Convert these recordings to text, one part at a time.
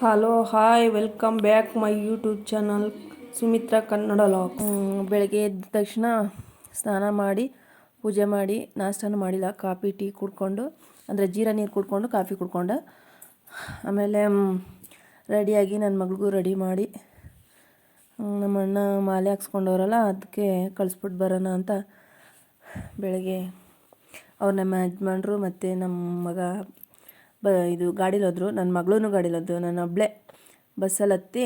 Hello hi welcome back my YouTube channel Sumitra Kannada log ಬೆಳಗ್ಗೆ ಎದ್ದ ತಕ್ಷಣ ಸ್ನಾನ ಮಾಡಿ, ಪೂಜೆ ಮಾಡಿ, ನಾಷ್ಟನೂ ಮಾಡಿಲ್ಲ, ಕಾಫಿ, ಟೀ ಕುಡ್ಕೊಂಡು, ಅಂದರೆ ಜೀರ ನೀರು ಕುಡ್ಕೊಂಡು, ಕಾಫಿ ಕುಡ್ಕೊಂಡು. ಆಮೇಲೆ ರೆಡಿಯಾಗಿ ನನ್ನ ಮಗಳಿಗೂ ರೆಡಿ ಮಾಡಿ ನಮ್ಮ ಅಣ್ಣ ಮಾಲೆ ಹಾಕ್ಸ್ಕೊಂಡವ್ರಲ್ಲ, ಅದಕ್ಕೆ ಕಳಿಸ್ಬಿಟ್ಟು ಬರೋಣ ಅಂತ ಬೆಳಗ್ಗೆ ಅವ್ರು ನಮ್ಮ ಯಜಮಾನ್ರು ಮತ್ತು ನಮ್ಮ ಮಗ ಬ, ಇದು ಗಾಡೀಲಿ ಹೋದ್ರು ನನ್ನ ಮಗಳೂ ಗಾಡೀಲಿ ಹೋದ್ರು ನಾನು ಒಬ್ಬಳೇ ಬಸ್ಸಲ್ಲಿ ಹತ್ತಿ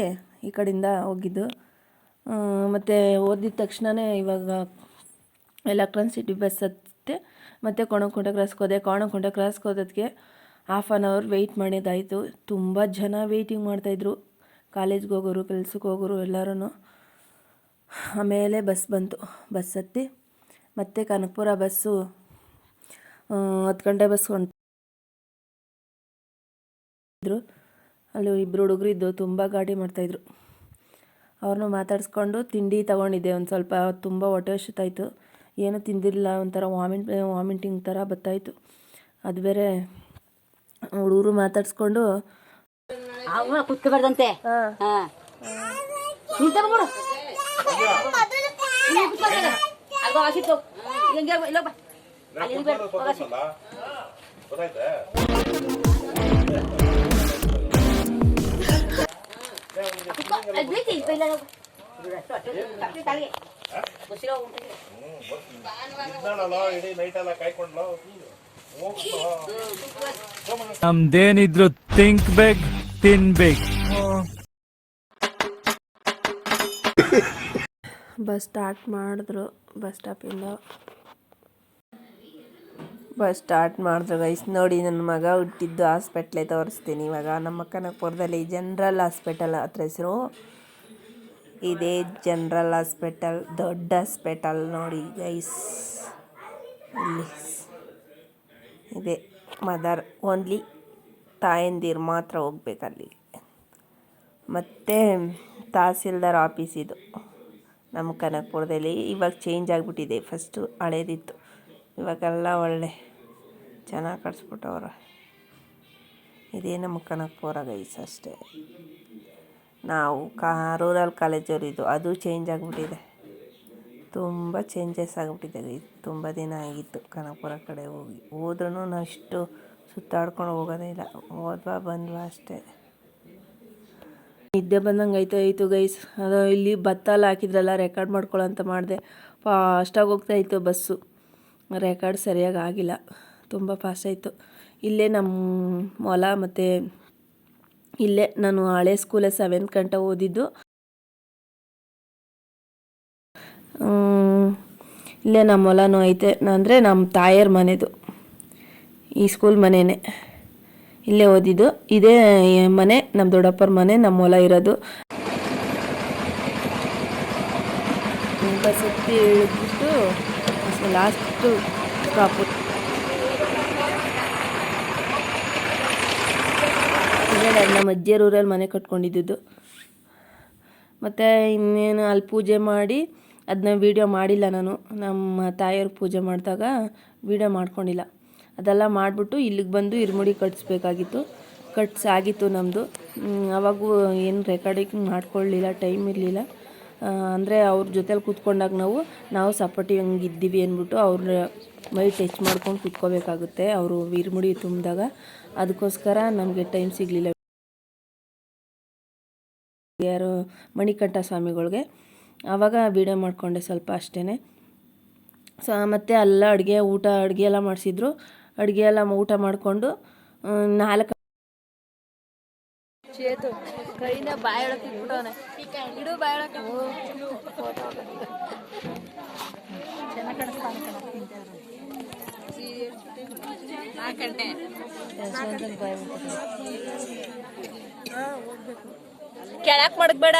ಈ ಕಡೆಯಿಂದ ಹೋಗಿದ್ದು. ಮತ್ತು ಓದಿದ ತಕ್ಷಣವೇ ಇವಾಗ ಎಲೆಕ್ಟ್ರಾನ್ ಸಿಟಿ ಬಸ್ ಹತ್ತೆ ಮತ್ತು ಕೋಣಕೊಂಡ ಕ್ರಾಸ್ಗೆ ಹೋದೆ. ಕೋಣಕೊಂಡ ಕ್ರಾಸ್ಗೆ ಹೋದೋದಕ್ಕೆ ಹಾಫ್ ಆನ್ ಅವರ್ ವೆಯ್ಟ್ ಮಾಡಿದ್ದಾಯಿತು ತುಂಬ ಜನ ವೆಯ್ಟಿಂಗ್ ಮಾಡ್ತಾಯಿದ್ರು. ಕಾಲೇಜ್ಗೆ ಹೋಗೋರು ಕೆಲ್ಸಕ್ಕೆ ಹೋಗೋರು ಎಲ್ಲರೂ ಆಮೇಲೆ ಬಸ್ ಬಂತು. ಬಸ್ ಹತ್ತಿ ಮತ್ತೆ ಕನಕಪುರ ಬಸ್ಸು ಹತ್ತು ಗಂಟೆ ಬಸ್ ಹೊಂಟ್ ಇದ್ರು. ಅಲ್ಲಿ ಇಬ್ಬರು ಹುಡುಗರು ಇದ್ದು ತುಂಬ ಗಾಡಿ ಮಾಡ್ತಾಯಿದ್ರು ಅವ್ರನ್ನೂ ಮಾತಾಡಿಸ್ಕೊಂಡು ತಿಂಡಿ ತಗೊಂಡಿದ್ದೆ ಒಂದು ಸ್ವಲ್ಪ ತುಂಬ ಹೊಟ್ಟೆ ಹಸಿತಾಯಿತು. ಏನೂ ತಿಂದಿರಲಿಲ್ಲ ಒಂಥರ ವಾಮಿಟ್ ವಾಮಿಟಿಂಗ್ ಥರ ಬರ್ತಾಯಿತ್ತು ಅದು ಬೇರೆ ಹುಡುಗರು ಮಾತಾಡಿಸ್ಕೊಂಡು ಕುತ್ಕೋಬಾರ್ದಂತೆ. ಹಾ. ನಮ್ದೇನಿದ್ರು ಥಿಂಕ್ ಬೇಕ್ ತಿನ್ಬೇಕು ಬಸ್ ಸ್ಟಾರ್ಟ್ ಮಾಡಿದ್ರು ಬಸ್ ಸ್ಟಾಪಿಂದ ಬಸ್ ಸ್ಟಾರ್ಟ್ ಮಾಡಿದ್ರು ಗೈಸ್ ನೋಡಿ ನನ್ನ ಮಗ ಹುಟ್ಟಿದ್ದು ಹಾಸ್ಪಿಟ್ಲೇ ತೋರಿಸ್ತೀನಿ. ಇವಾಗ ನಮ್ಮ ಕನಕಪುರದಲ್ಲಿ ಜನರಲ್ ಹಾಸ್ಪಿಟಲ್ ಹತ್ರ ಹೆಸರು. ಇದೇ ಜನರಲ್ ಹಾಸ್ಪಿಟಲ್, ದೊಡ್ಡ ಹಾಸ್ಪಿಟಲ್ ನೋಡಿ ಗೈಸ್. ಇಲ್ಲಿ ಇದೆ ಮದರ್ ಓನ್ಲಿ ತಾಯಂದಿರು ಮಾತ್ರ ಹೋಗ್ಬೇಕಲ್ಲಿ. ಮತ್ತು ತಹಸೀಲ್ದಾರ್ ಆಫೀಸ್ ಇದು. ನಮ್ಮ ಕನಕಪುರದಲ್ಲಿ ಇವಾಗ ಚೇಂಜ್ ಆಗಿಬಿಟ್ಟಿದೆ. ಫಸ್ಟು ಹಳೇದಿತ್ತು. ಇವಾಗೆಲ್ಲ ಒಳ್ಳೆ ಚೆನ್ನಾಗಿ ಕಟ್ಸ್ಬಿಟ್ಟವ್ರೆ. ಇದೇ ನಮ್ಮ ಕನಕಪುರ ಗೈಸ್ ಅಷ್ಟೇ. ನಾವು ಕಾ ರೂರಲ್ ಕಾಲೇಜವ್ರು ಅದು ಚೇಂಜ್ ಆಗಿಬಿಟ್ಟಿದೆ. ತುಂಬ ಚೇಂಜಸ್ ಆಗಿಬಿಟ್ಟಿದೆ ಗೈಸ್ ತುಂಬ ದಿನ ಆಗಿತ್ತು ಕನಕಪುರ ಕಡೆ ಹೋಗಿ. ಹೋದ್ರೂ ನಾವು ಇಷ್ಟು ಸುತ್ತಾಡ್ಕೊಂಡು ಹೋಗೋದೇ ಇಲ್ಲ. ಹೋದ್ವಾ ಬಂದ್ವಾ ಅಷ್ಟೇ. ನಿದ್ದೆ ಬಂದಂಗೆ ಆಯ್ತು, ಆಯಿತು ಗೈಸ್ ಅದು ಇಲ್ಲಿ ಭತ್ತಲ್ಲಿ ಹಾಕಿದ್ರಲ್ಲ ರೆಕಾರ್ಡ್ ಮಾಡ್ಕೊಳ್ಳೋ ಅಂತ ಮಾಡಿದೆ ಫಾಸ್ಟಾಗಿ ಹೋಗ್ತಾಯಿತ್ತು ಬಸ್ಸು. ರೆಕಾರ್ಡ್ ಸರಿಯಾಗಿ ಆಗಿಲ್ಲ. ತುಂಬ ಫಾಸ್ಟ್ ಆಯಿತು. ಇಲ್ಲೇ ನಮ್ಮ ಹೊಲ ಮತ್ತು ಇಲ್ಲೇ ನಾನು ಹಳೆ ಸ್ಕೂಲೇ ಸೆವೆಂತ್ ಗಂಟೆ ಓದಿದ್ದು. ಇಲ್ಲೇ ನಮ್ಮ ಹೊಲನೂ ಐತೆ. ಅಂದರೆ ನಮ್ಮ ತಾಯರ ಮನೆದು. ಈ ಸ್ಕೂಲ್ ಮನೆಯೇ ಇಲ್ಲೇ ಓದಿದ್ದು. ಇದೇ ಮನೆ ನಮ್ಮ ದೊಡ್ಡಪ್ಪರ ಮನೆ ನಮ್ಮ ಹೊಲ ಇರೋದು. ಸುತ್ತಿ ಇಳಿದ್ಬಿಟ್ಟು ಲಾಸ್ಟು ಸ್ಟಾಪು ಇಲ್ಲೇ ನಮ್ಮ ಅಜ್ಜಿಯರ ಊರಲ್ಲಿ ಮನೆ ಕಟ್ಕೊಂಡಿದ್ದು ಮತ್ತು ಇನ್ನೇನು ಅಲ್ಲಿ ಪೂಜೆ ಮಾಡಿ ಅದನ್ನ ವೀಡಿಯೋ ಮಾಡಿಲ್ಲ ನಾನು. ನಮ್ಮ ತಾಯಿಯವ್ರ ಪೂಜೆ ಮಾಡಿದಾಗ ವೀಡಿಯೋ ಮಾಡ್ಕೊಂಡಿಲ್ಲ. ಅದೆಲ್ಲ ಮಾಡಿಬಿಟ್ಟು ಇಲ್ಲಿಗೆ ಬಂದು ಇರುಮುಡಿ ಕಟ್ಸ್ಬೇಕಾಗಿತ್ತು. ಕಟ್ಸ್ ಆಗಿತ್ತು ನಮ್ಮದು ಅವಾಗೂ ಏನು ರೆಕಾರ್ಡಿಂಗ್ ಮಾಡ್ಕೊಳ್ಳಿಲ್ಲ ಟೈಮ್ ಇರಲಿಲ್ಲ. ಅಂದರೆ ಅವ್ರ ಜೊತೆಲಿ ಕೂತ್ಕೊಂಡಾಗ ನಾವು ನಾವು ಸಪೋರ್ಟಿ ಹಂಗೆ ಇದ್ದೀವಿ ಅಂದ್ಬಿಟ್ಟು ಅವ್ರ ಮೈ ಟಚ್ ಮಾಡ್ಕೊಂಡು ಕೂತ್ಕೋಬೇಕಾಗುತ್ತೆ. ಅವರು ಇರುಮುಡಿ ತುಂಬಿದಾಗ. ಅದಕ್ಕೋಸ್ಕರ ನಮಗೆ ಟೈಮ್ ಸಿಗಲಿಲ್ಲ. ಯಾರು ಮಣಿಕಂಠ ಸ್ವಾಮಿಗಳಿಗೆ. ಆವಾಗ ವೀಡಿಯೋ ಮಾಡಿಕೊಂಡೆ ಸ್ವಲ್ಪ ಅಷ್ಟೇ ಸೊ ಮತ್ತು ಅಲ್ಲ ಅಡುಗೆ ಊಟ ಅಡುಗೆ ಎಲ್ಲ ಮಾಡಿಸಿದ್ರು. ಅಡುಗೆ ಎಲ್ಲ ಊಟ ಮಾಡಿಕೊಂಡು ನಾಲ್ಕು ಚೇತು ಕೈನ ಬಾಯೊಳಕ್ಕೆ ಇಟ್ಬಿಟ್ಟವನೆ. ಇಡು ಬಾಯೊಳಕ್ಕೆ. ಚೆನ್ನಾಗಿ ಕಾಣಿಸ್ತಾನೆ ನಾಲ್ಕಂಟೆ ಕೆಳಕ್ ಮಡಗ್ಬೇಡ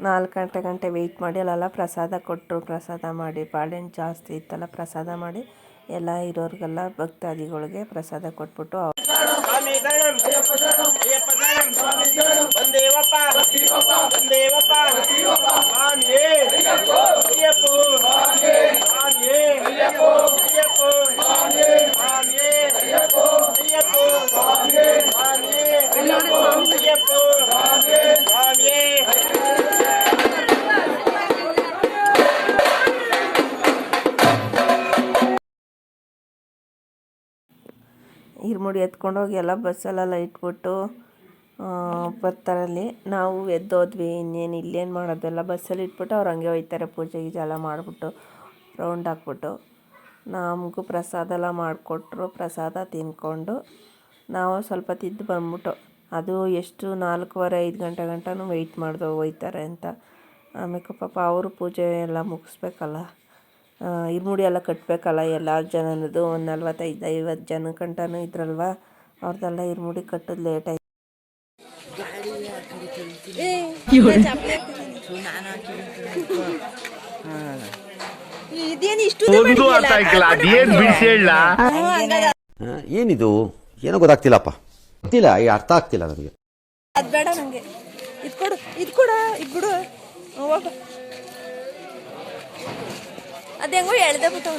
ನಾಲ್ಕು ಗಂಟೆ ಗಂಟೆ ವೆಯ್ಟ್ ಮಾಡಿ ಅಲ್ಲೆಲ್ಲ ಪ್ರಸಾದ ಕೊಟ್ಟರು ಪ್ರಸಾದ ಮಾಡಿ ಬಾಳೆಹಣ್ಣು ಜಾಸ್ತಿ ಇತ್ತಲ್ಲ ಪ್ರಸಾದ ಮಾಡಿ ಎಲ್ಲ ಇರೋರಿಗೆಲ್ಲ ಭಕ್ತಾದಿಗಳಿಗೆ ಪ್ರಸಾದ ಕೊಟ್ಬಿಟ್ಟು ಅಯ್ಯಪ್ಪ ಹಿರ್ಮುಡಿ ಎತ್ಕೊಂಡೋಗಿ ಎಲ್ಲ ಬಸ್ಸಲ್ಲೆಲ್ಲ ಇಟ್ಬಿಟ್ಟು ಬರ್ತಾರಲ್ಲಿ. ನಾವು ಎದ್ದೋದ್ವಿ, ಇನ್ನೇನು ಇಲ್ಲೇನು ಮಾಡೋದೆಲ್ಲ ಬಸ್ಸಲ್ಲಿ ಇಟ್ಬಿಟ್ಟು ಅವ್ರು ಹಂಗೆ ಹೋಯ್ತಾರೆ ಪೂಜೆ ಗೀಜೆ ಎಲ್ಲ ಮಾಡಿಬಿಟ್ಟು ರೌಂಡ್ ಹಾಕ್ಬಿಟ್ಟು. ನಮಗೂ ಪ್ರಸಾದ ಎಲ್ಲ ಮಾಡಿಕೊಟ್ರು, ಪ್ರಸಾದ ತಿನ್ಕೊಂಡು. ನಾವು ಸ್ವಲ್ಪ ತಿದ್ದು ಬಂದ್ಬಿಟ್ಟು, ಅದು ಎಷ್ಟು ನಾಲ್ಕೂವರೆ, ಐದು ಗಂಟೆ ಗಂಟನೂ ವೆಯ್ಟ್ ಮಾಡಿದೋ ಹೋಯ್ತಾರೆ ಅಂತ. ಆಮೇಲೆ ಪಾಪ ಅವರು ಪೂಜೆ ಎಲ್ಲ ಮುಗಿಸ್ಬೇಕಲ್ಲ. ಇರ್ಮುಡಿ ಎಲ್ಲ ಕಟ್ಟಬೇಕಲ್ಲ ಎಲ್ಲ ಜನನದು ಒಂದು ನಲ್ವತ್ತೈದು ಐವತ್ತು ಜನ ಕಂಟನೂ ಇದ್ರಲ್ವ? ಅವ್ರದ್ದೆಲ್ಲ ಇರ್ಮುಡಿ ಕಟ್ಟೋದು ಲೇಟ್ ಆಯ್ತು. ಏನಿದು? ಏನೋ ಗೊತ್ತಾಗ್ತಿಲ್ಲಪ್ಪ. ಗೊತ್ತಿಲ್ಲ ಈ ಅರ್ಥ ಆಗ್ತಿಲ್ಲ ನನಗೆ. ಅದು ಬೇಡ ನನಗೆ ಇದು ಕೊಡು ಇದು ಕೊಡು ಇದು ಬಿಡು ಹೋಗ. അത് ഞങ്ങൾ എഴുതപ്പെട്ടു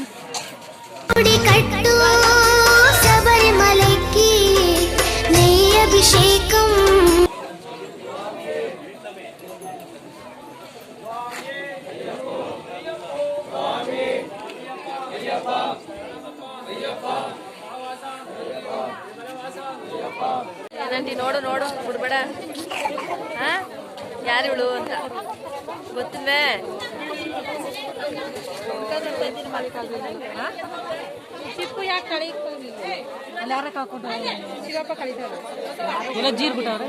ശബരിമലയ്ക്ക് നെയ്യഭിഷേകം ಅದಂಟಿ ನೋಡು ನೋಡು ಬಿಡ್ಬೇಡ ಹಾ ಯಾರು ಇವಳು ಅಂತ ಗೊತ್ತಿಲ್ವೇ ಚಿಪ್ಪು ಯಾಕೆ ಕಳಿ ಎಲ್ಲಾರ ಕಾಕೊಂಡು ಶಿವಪ್ಪ ಕಳಿತಾರೆ. ಎಲ್ಲ ಜೀರ್ ಬಿಟ್ಟವ್ರೆ?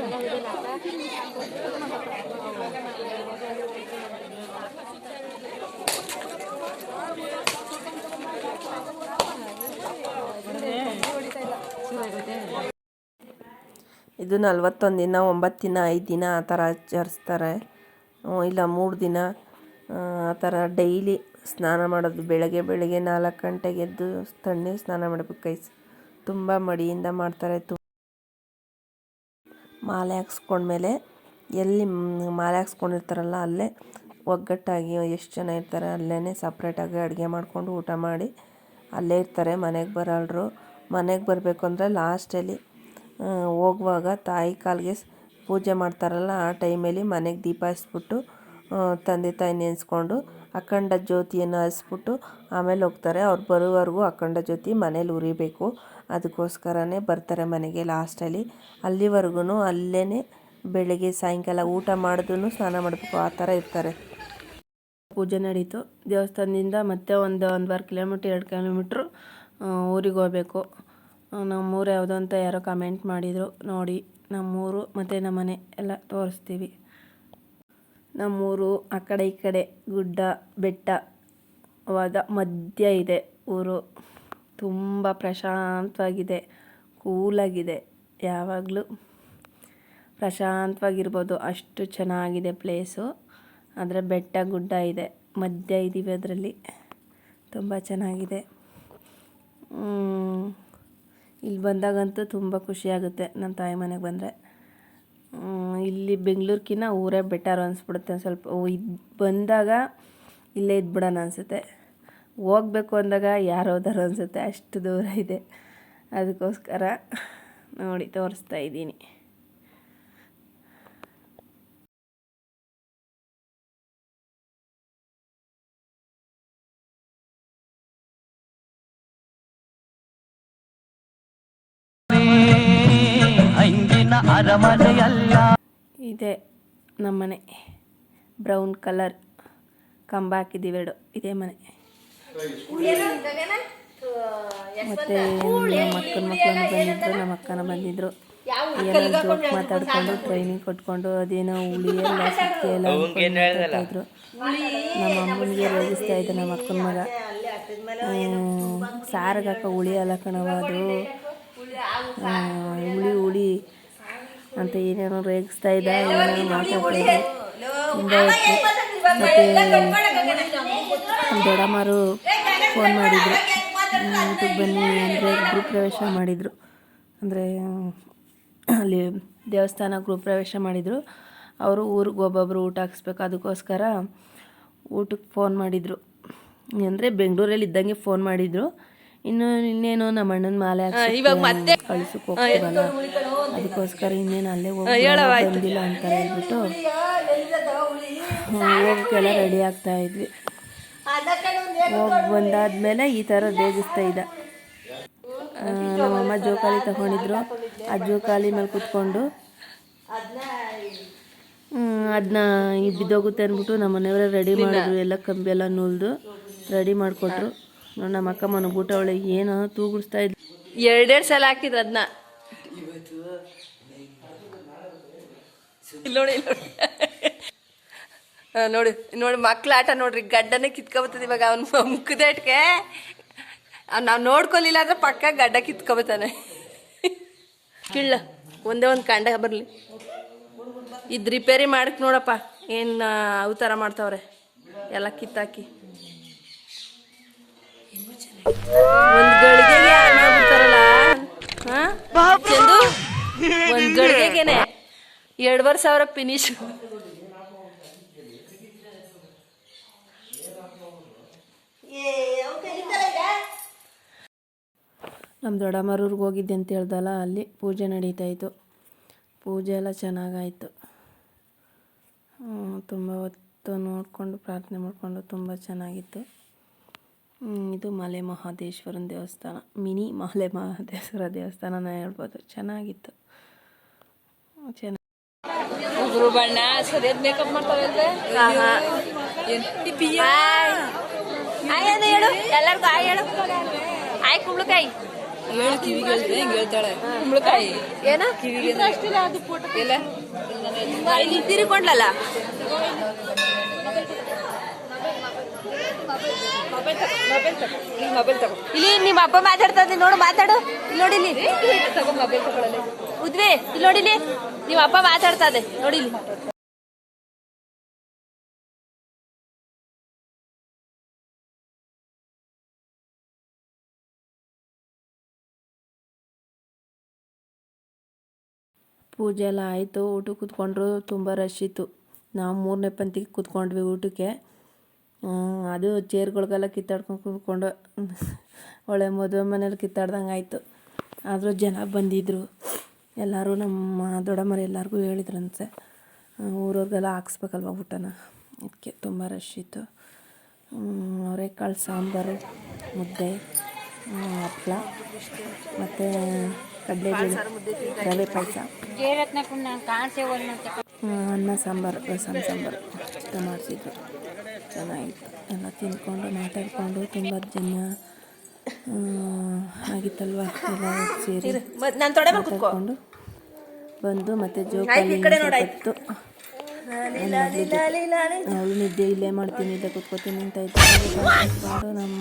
ಇದು ನಲ್ವತ್ತೊಂದು ದಿನ ಒಂಬತ್ತು ದಿನ ಐದು ದಿನ ಆ ಥರ ಆಚರಿಸ್ತಾರೆ. ಇಲ್ಲ ಮೂರು ದಿನ. ಆ ಥರ ಡೈಲಿ ಸ್ನಾನ ಮಾಡೋದು, ಬೆಳಗ್ಗೆ ಬೆಳಗ್ಗೆ ನಾಲ್ಕು ಗಂಟೆಗೆ ಎದ್ದು ತಣ್ಣೀರು ಸ್ನಾನ ಮಾಡಬೇಕು ಕೈ ತುಂಬ ಮಡಿಯಿಂದ ಮಾಡ್ತಾರೆ, ತು, ಮಾಲೆ ಹಾಕ್ಸ್ಕೊಂಡ್ಮೇಲೆ ಎಲ್ಲಿ ಮಾಲೆ ಹಾಕ್ಸ್ಕೊಂಡಿರ್ತಾರಲ್ಲ ಅಲ್ಲೇ ಒಗ್ಗಟ್ಟಾಗಿ ಎಷ್ಟು ಜನ ಇರ್ತಾರೆ ಅಲ್ಲೇ ಸಪ್ರೇಟಾಗಿ ಅಡುಗೆ ಮಾಡಿಕೊಂಡು ಊಟ ಮಾಡಿ ಅಲ್ಲೇ ಇರ್ತಾರೆ ಮನೆಗೆ ಬರಲ್ರು. ಮನೆಗೆ ಬರಬೇಕು ಅಂದರೆ ಲಾಸ್ಟಲ್ಲಿ ಹೋಗುವಾಗ ತಾಯಿ ಕಾಲಿಗೆ ಪೂಜೆ ಮಾಡ್ತಾರಲ್ಲ ಆ ಟೈಮಲ್ಲಿ ಮನೆಗೆ ದೀಪ ಹಚ್ಬಿಟ್ಟು ತಂದೆ ತಾಯಿ ನೆನೆಸ್ಕೊಂಡು ಅಖಂಡ ಜ್ಯೋತಿಯನ್ನು ಹಚ್ಬಿಟ್ಟು ಆಮೇಲೆ ಹೋಗ್ತಾರೆ. ಅವ್ರು ಬರೋವರೆಗೂ ಅಖಂಡ ಜ್ಯೋತಿ ಮನೇಲಿ ಉರಿಬೇಕು. ಅದಕ್ಕೋಸ್ಕರನೇ ಬರ್ತಾರೆ ಮನೆಗೆ ಲಾಸ್ಟಲ್ಲಿ. ಅಲ್ಲಿವರೆಗೂ ಅಲ್ಲೇ ಬೆಳಗ್ಗೆ ಸಾಯಂಕಾಲ ಊಟ ಮಾಡಿದ್ರು ಸ್ನಾನ ಮಾಡಬೇಕು. ಆ ಥರ ಇರ್ತಾರೆ. ಪೂಜೆ ನಡೀತು. ದೇವಸ್ಥಾನದಿಂದ ಮತ್ತೆ ಒಂದು ಒಂದುವರೆ ಕಿಲೋಮೀಟ್ರ್, ಎರಡು ಕಿಲೋಮೀಟ್ರ್ ಊರಿಗೆ ಹೋಗಬೇಕು. ನಮ್ಮೂರು ಯಾವುದು ಅಂತ ಯಾರೋ ಕಮೆಂಟ್ ಮಾಡಿದರು. ನೋಡಿ, ನಮ್ಮೂರು ಮತ್ತು ನಮ್ಮನೆ ಎಲ್ಲ ತೋರಿಸ್ತೀವಿ. ನಮ್ಮೂರು, ಆ ಕಡೆ ಈ ಕಡೆ ಗುಡ್ಡ, ಬೆಟ್ಟ ವಾದ ಮಧ್ಯ ಇದೆ ಊರು. ತುಂಬ ಪ್ರಶಾಂತವಾಗಿದೆ, ಕೂಲಾಗಿದೆ. ಯಾವಾಗಲೂ ಪ್ರಶಾಂತವಾಗಿರ್ಬೋದು. ಅಷ್ಟು ಚೆನ್ನಾಗಿದೆ ಪ್ಲೇಸು ಆದರೆ ಬೆಟ್ಟ, ಗುಡ್ಡ ಇದೆ. ಮಧ್ಯ ಇದ್ದೀವಿ ಅದರಲ್ಲಿ. ತುಂಬ ಚೆನ್ನಾಗಿದೆ. ಇಲ್ಲಿ ಬಂದಾಗಂತೂ ತುಂಬ ಖುಷಿಯಾಗುತ್ತೆ. ನಮ್ಮ ತಾಯಿ ಮನೆಗೆ ಬಂದರೆ. ಇಲ್ಲಿ ಬೆಂಗಳೂರ್ಕಿನ್ನ ಊರೇ ಬೆಟರ್ ಅನಿಸ್ಬಿಡುತ್ತೆ ಸ್ವಲ್ಪ. ಇದ್ ಬಂದಾಗ ಇಲ್ಲೇ ಇದ್ಬಿಡೋಣ ಅನಿಸುತ್ತೆ. ಹೋಗ್ಬೇಕು ಅಂದಾಗ ಯಾರು ಹೋದಾರು ಅನಿಸುತ್ತೆ, ಅಷ್ಟು ದೂರ ಇದೆ. ಅದಕ್ಕೋಸ್ಕರ ನೋಡಿ, ತೋರಿಸ್ತಾ ಇದ್ದೀನಿ. ಇದೆ ನಮ್ಮನೆ. ಬ್ರೌನ್ ಕಲರ್ ಕಂಬ ಹಾಕಿದ್ದೀವಿ ಎರಡು. ಇದೇ ಮನೆ. ಮತ್ತೆ ನಮ್ಮ ಅಕ್ಕನ ಮಕ್ಕಳನ್ನ ಬಂದಿದ್ರು ನಮ್ಮ ಅಕ್ಕನ ಬಂದಿದ್ರು. ಎಲ್ಲ ಜೋಕ್ ಮಾತಾಡ್ಕೊಂಡು ಟ್ರೈನಿಂಗ್ ಕೊಟ್ಕೊಂಡು ಅದೇನೋ ಹುಳಿ ಎಲ್ಲ ಸಿಕ್ಕಿ ಎಲ್ಲ ಇದ್ರು ನಮ್ಮ ಅಮ್ಮನಿಗೆ ರೇಗಿಸ್ತಾ ಇದ್ದ ನಮ್ಮ ಅಕ್ಕನ ಮಗ. ಸಾರಿಗೆ ಹಾಕೋ ಹುಳಿ ಅಲ್ಲ ಕಣವ ಅದು. ಹುಳಿ ಹುಳಿ ಅಂತ ಏನೇನೋ ರೇಗಿಸ್ತಾ ಇದ್ದ ಏನೇನೋ ತುಂಬ ಮತ್ತು ದೊಡ್ಡಮ್ಮರು ಫೋನ್ ಮಾಡಿದರು. ಯೂಟ್ಯೂಬ್ ಬನ್ನಿ ಅಂದರೆ ಗೃಹ ಪ್ರವೇಶ ಮಾಡಿದರು. ಅಂದರೆ ಅಲ್ಲಿ ದೇವಸ್ಥಾನ ಗೃಹ ಪ್ರವೇಶ ಮಾಡಿದರು. ಅವರು ಊರಿಗೆ ಒಬ್ಬೊಬ್ಬರು ಊಟ ಹಾಕ್ಸ್ಬೇಕು ಅದಕ್ಕೋಸ್ಕರ ಊಟಕ್ಕೆ ಫೋನ್ ಮಾಡಿದರು. ಅಂದರೆ ಬೆಂಗಳೂರಲ್ಲಿ ಇದ್ದಂಗೆ ಫೋನ್ ಮಾಡಿದರು. ಇನ್ನು ಇನ್ನೇನು ನಮ್ಮ ಅಣ್ಣನ ಮಾಲೆ ಇವಾಗ ಮತ್ತೆ ಕಳ್ಸಕ್ಕೆ ಹೋಗ್ತೀವಲ್ಲ? ಅದಕ್ಕೋಸ್ಕರ ಇನ್ನೇನು ಅಲ್ಲೇ ಹೋಗಿ ಬಂದಿಲ್ಲ ಅಂತ ಹೇಳ್ಬಿಟ್ಟು ಹೋಗಕ್ಕೆಲ್ಲ ರೆಡಿ ಆಗ್ತಾ ಇದ್ವಿ. ಹೋಗಿ ಬಂದಾದ್ಮೇಲೆ ಈ ಥರ ಬೇಗಿಸ್ತಾ ಇದ್ದ. ನಮ್ಮಮ್ಮ ಜೋಕಾಲಿ ತಗೊಂಡಿದ್ರು. ಆ ಜೋಕಾಲಿ ಮೇಲೆ ಕುತ್ಕೊಂಡು. ಅದನ್ನ ಬಿದ್ದೋಗುತ್ತೆ ಅಂದ್ಬಿಟ್ಟು ನಮ್ಮ ಮನೆಯವರೇ ರೆಡಿ ಮಾಡಿದ್ರು. ಎಲ್ಲ ಕಂಬಿ ಎಲ್ಲ ನುಲ್ದು. ರೆಡಿ ಮಾಡಿಕೊಟ್ರು. ನಮ್ಮ ಅಕ್ಕ ಮನಗ್ಬಿಟ್ಟು ಅವಳೆ ಏನೋ ತೂಗುಡಿಸ್ತಾ ಇದ್ಲು. ಎರಡೆರಡು ಸಲ ಹಾಕಿದ್ರು ಅದನ್ನ ನೋಡಿ ನೋಡಿ. ನೋಡಿ ನೋಡಿ ಮಕ್ಳ ಆಟ ನೋಡ್ರಿ ಗಡ್ಡನೇ ಕಿತ್ಕೊಬತ್ತದ ಇವಾಗ ಅವ್ನ ಮುಖದೇಟ್ಗೆ ನಾವು ನೋಡ್ಕೊಲಿಲ್ಲ ಅಂದ್ರೆ ಪಕ್ಕ ಗಡ್ಡ ಕಿತ್ಕೊಬತ್ತಾನೆ. ಕಿಳ್ಳ ಒಂದೇ ಒಂದು ಕಂಡ ಬರಲಿ. ಇದು ರಿಪೇರಿ ಮಾಡಕ್ ನೋಡಪ್ಪ ಏನು ಅವತಾರ ಮಾಡ್ತಾವ್ರೆ. ಎಲ್ಲ ಕಿತ್ತಾಕಿ. ಒಂದು ಗಳಿಗೆಗೆ ಗಳಿಗೆಗೆನೆ ಎರಡುವರೆ ಸಾವಿರ ಫಿನಿಶ್ ನಮ್ಮ ದೊಡ್ಡಮ್ಮರೂರಿಗೆ ಹೋಗಿದ್ದೆ ಅಂತ ಹೇಳ್ದಲ್ಲ, ಅಲ್ಲಿ ಪೂಜೆ ನಡೀತಾಯಿತ್ತು ಪೂಜೆ ಎಲ್ಲ ಚೆನ್ನಾಗಾಯಿತು. ತುಂಬ ಹೊತ್ತು ನೋಡಿಕೊಂಡು ಪ್ರಾರ್ಥನೆ ಮಾಡಿಕೊಂಡು ತುಂಬ ಚೆನ್ನಾಗಿತ್ತು. ಇದು ಮಲೆ ಮಹಾದೇಶ್ವರನ ದೇವಸ್ಥಾನ. ಮಿನಿ ಮಲೆ ಮಹಾದೇಶ್ವರ ದೇವಸ್ಥಾನನ ಹೇಳ್ಬೋದು. ಚೆನ್ನಾಗಿತ್ತು. ಚೆನ್ನಾಗಿ ಉಗುರು ಬಣ್ಣ ಸರಿಯಾದ ಮೇಕಪ್ ಮಾಡ್ತಾರಲ್ವೇ ಹೇಳು. ಎಲ್ಲರಿಗೂ ಆಯ್ ಹೇಳು. ಆಯ್ ಕುಂಬಳಕಾಯಿ. ಹೇಳು ಕಿವಿಗೆ ಹೇಳ್ದೆ ಹಿಂಗೆ ಹೇಳ್ತಾಳೆ. ಕುಂಬಳಕಾಯಿ. ಏನ? ಕಿವಿಗೆ ಅಷ್ಟಿಲ್ಲ ಅದು ಫೋಟೋ ಇಲ್ಲಿ ತಿರ್ಕೊಂಡ್ಲಲ್ಲ? ಇಲ್ಲಿ ನಿಮ್ಮ ಅಪ್ಪ ಮಾತಾಡ್ತಾ ಇದ್ದೆ, ನೋಡು, ಮಾತಾಡು. ಇಲ್ಲಿ ನೋಡಿ ಇಲ್ಲಿ. ಉದ್ವಿ, ಇಲ್ಲಿ ನೋಡಿ ಇಲ್ಲಿ. ನಿಮ್ಮ ಅಪ್ಪ ಮಾತಾಡ್ತಾ ಇದೆ ನೋಡಿ ಇಲ್ಲಿ. ಪೂಜೆ ಎಲ್ಲ ಆಯಿತು, ಊಟಕ್ಕೆ ಕೂತ್ಕೊಂಡ್ರು, ತುಂಬ ರಶ್ ಇತ್ತು. ನಾವು ಮೂರನೇ ಪಂತಿಗೆ ಕೂತ್ಕೊಂಡ್ವಿ ಊಟಕ್ಕೆ. ಅದು ಚೇರ್ಗಳಿಗೆಲ್ಲ ಕಿತ್ತಾಡ್ಕೊಂಡು ಕೂತ್ಕೊಂಡು ಒಳ್ಳೆ ಮದುವೆ ಮನೇಲಿ ಕಿತ್ತಾಡ್ದಂಗೆ ಆಯಿತು. ಆದರೂ ಜನ ಬಂದಿದ್ದರು ಎಲ್ಲರೂ ನಮ್ಮ ದೊಡ್ಡಮ್ಮರು ಎಲ್ಲರಿಗೂ ಹೇಳಿದ್ರಂತೆ. ಊರವ್ರಿಗೆಲ್ಲ ಹಾಕ್ಸ್ಬೇಕಲ್ವ ಊಟನ? ಅದಕ್ಕೆ ತುಂಬ ರಶ್ ಇತ್ತು. ಅವರೆಕಾಳು, ಸಾಂಬಾರು, ಮುದ್ದೆ ಹಪ್ಪಳ ಮತ್ತು ಮತ್ತು ಕಡಲೆ ರವೆ ಪಾಯಸ. ಅನ್ನ, ಸಾಂಬಾರು ರಸಮ್ ಸಾಂಬಾರು. ಇಷ್ಟ ಮಾಡಿಸಿದ್ರು ಚೆನ್ನಾಗಿತ್ತು ಎಲ್ಲ ತಿಂದ್ಕೊಂಡು ಮಾತಾಡಿಕೊಂಡು ತುಂಬ ಜನ ಆಗಿತ್ತಲ್ವ? ಎಲ್ಲ ಸೇರಿ ಕುತ್ಕೋ. ಬಂದು ಮತ್ತೆ ಜೋಕಾಲಿ ಇತ್ತು ಅವಳು ನಿದ್ದೆ ಇಲ್ಲೇ ಮಾಡ್ತೀನಿ ಇಲ್ಲೇ ಕೂತ್ಕೋತೀನಿ ಅಂತ ಇದ್ಕೊಂಡು ನಮ್ಮ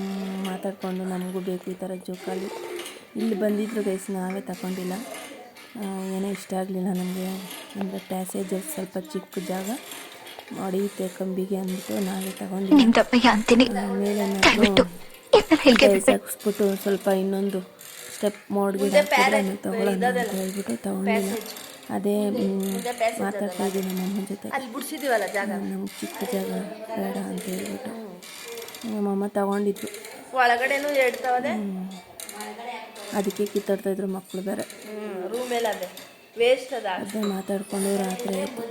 ಮಾತಾಡಿಕೊಂಡು ನಮಗೂ ಬೇಕು ಈ ಥರ ಜೋಕಾಲಿ. ಇಲ್ಲಿ ಬಂದಿದ್ರು ಗೈಸ್ ನಾವೇ ತಗೊಂಡಿಲ್ಲ. ಏನೇ ಏನೋ ಇಷ್ಟ ಆಗಲಿಲ್ಲ ನಮಗೆ. ಅಂದರೆ ಪ್ಯಾಸೇಜಲ್ಲಿ ಸ್ವಲ್ಪ ಚಿಕ್ಕ ಜಾಗ. ಹೊಡೆಯುತ್ತೆ ಕಂಬಿಗೆ ಅಂದ್ಬಿಟ್ಟು ನಾವೇ ತಗೊಂಡು ತಪ್ಪಿಗೆ ಅಂತೀನಿ. ಮೇಲೆ ಹಾಕ್ಸ್ಬಿಟ್ಟು ಸ್ವಲ್ಪ ಇನ್ನೊಂದು ಸ್ಟೆಪ್ ಮೋಡ್ಗೆ ತಗೊಳ್ಳೋಣ ಅಂತ ಹೇಳ್ಬಿಟ್ಟು ತಗೊಂಡಿಲ್ಲ. ಅದೇ ಮಾತಾಡ್ತಾ ಇದ್ದೀನಿ ನಮ್ಮಮ್ಮನ ಜೊತೆ. ಅಲ್ಲಿ ಬಿಡ್ಸಿದೀವಲ್ಲ ಜಾಗ? ನಮ್ಗೆ ಚಿಕ್ಕ ಜಾಗ ಬೇಡ ಅಂತ ಹೇಳ್ಬಿಟ್ಟು. ನಮ್ಮಮ್ಮ ತಗೊಂಡಿದ್ರು ಒಳಗಡೆನೂ ಎರಡು ತವದೆ ಅದಕ್ಕೆ ಕಿತ್ತಾಡ್ತಾ ಇದ್ರು ಮಕ್ಕಳು ಬೇರೆ. ಅದೇ. ವೇಸ್ಟ್ ಅದ. ಅದೇ ಮಾತಾಡಿಕೊಂಡು ರಾತ್ರಿ ಆಯಿತು.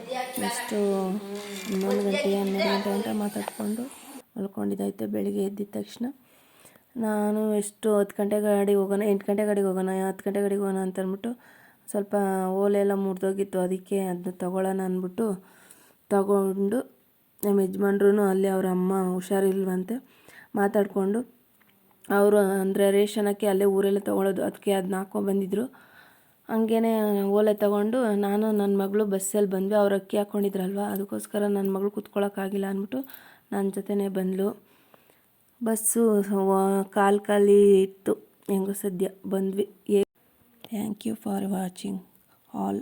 ಎಷ್ಟು ಹನ್ನೊಂದು ಗಂಟೆ, ಹನ್ನೆರಡು ಗಂಟೆ ಗಂಟೆ ಮಾತಾಡಿಕೊಂಡು ಮಲ್ಕೊಂಡಿದ್ದಾಯ್ತು ಬೆಳಿಗ್ಗೆ ಎದ್ದಿದ ತಕ್ಷಣ. ನಾನು ಎಷ್ಟು ಹತ್ತು ಗಂಟೆ ಗಾಡಿಗೆ ಹೋಗೋಣ, ಎಂಟು ಗಂಟೆ ಗಾಡಿಗೆ ಹೋಗೋಣ, ಹತ್ತು ಗಂಟೆ ಗಾಡಿಗೆ ಹೋಗೋಣ ಅಂತ ಸ್ವಲ್ಪ ಓಲೆ ಎಲ್ಲ ಮುರಿದೋಗಿತ್ತು. ಅದಕ್ಕೆ ಅದನ್ನ ತೊಗೊಳ್ಳೋಣ ಅಂದ್ಬಿಟ್ಟು ತಗೊಂಡು ನಮ್ಮ ಯಜಮಾನ್ರು ಅಲ್ಲಿ ಅವ್ರ ಅಮ್ಮ ಹುಷಾರಿಲ್ವಂತೆ ಮಾತಾಡಿಕೊಂಡು ಅವರು ಅಂದರೆ ರೇಷನಕ್ಕೆ ಅಲ್ಲೇ ಊರೆಲ್ಲ ತೊಗೊಳೋದು, ಅದಕ್ಕೆ ಅದನ್ನ ಹಾಕ್ಕೊಂಬಂದಿದ್ರು ಹಂಗೇನೆ ಓಲೆ ತಗೊಂಡು ನಾನು ನನ್ನ ಮಗಳು ಬಸ್ಸಲ್ಲಿ ಬಂದ್ವಿ. ಅವ್ರು ಅಕ್ಕಿ ಹಾಕ್ಕೊಂಡಿದ್ರಲ್ವ ಅದಕ್ಕೋಸ್ಕರ ನನ್ನ ಮಗಳು ಕುತ್ಕೊಳ್ಳೋಕ್ಕಾಗಿಲ್ಲ ಅಂದ್ಬಿಟ್ಟು ನನ್ನ ಜೊತೆನೇ ಬಂದಳು ಬಸ್ಸು ಕಾಲು ಖಾಲಿ ಇತ್ತು. ಹೆಂಗೋ ಸದ್ಯ ಬಂದ್ವಿ. Thank you for watching all